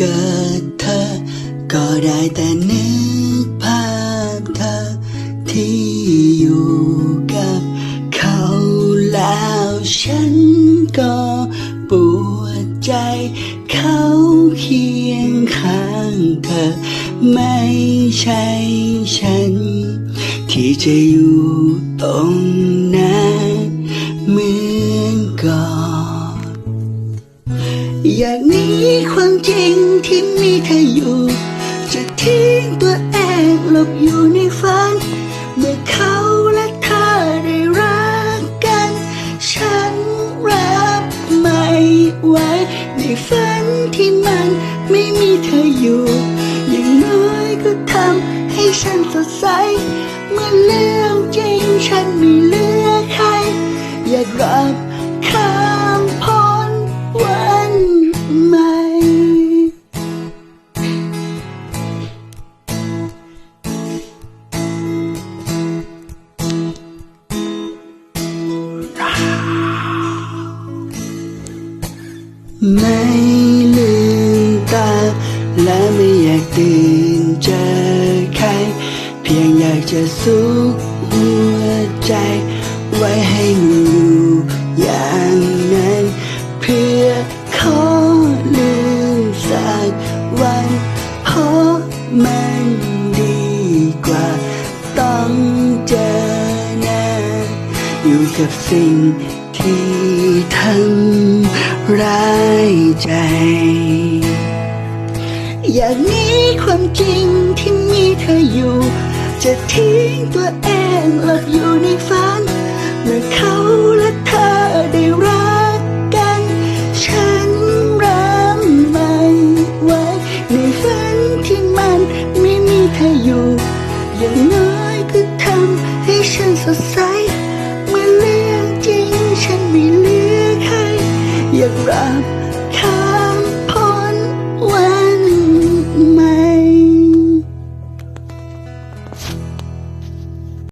กิดเธอก็ได้แต่นึกภาพเธอที่อยู่ ฉันก็ปวดใจ เขาเคียงข้างเธอ ไม่ใช่ฉัน ที่จะอยู่ตรงนั้นเหมือนก่อนอยากหนีความจริงที่มีเธออยู่ จะทิ้งตัวเองหลบอยู่ในฝัน ไว้ในฝันที่มันไม่มีเธออยู่ อย่างน้อยก็ทำให้ฉันสดใส เมื่อเรื่องจริงฉันไม่เลือกใคร อยากรับ ไม่ลืมตา และไม่อยากตื่นเจอใคร เพียงอยากจะซุกหัวใจ ไว้ให้มันอยู่อย่างนั้น เพื่อขอลืมสักวันเพราะมันดีกว่า ต้องเจอหน้าอยู่กับสิ่งที่ทำร้าย ใจ อยากนี้ความจริงที่มีเธออยู่ จะทิ้งตัวเองหลับอยู่ในฝันเมื่อเขาและเธอได้รักกัน ฉันรับไม่ไหวในฝันที่มันไม่มีเธออยู่ อย่างน้อยก็ทำให้ฉันสดใสเมื่อเรื่องจริงฉันไม่เลือกใครอยากรับ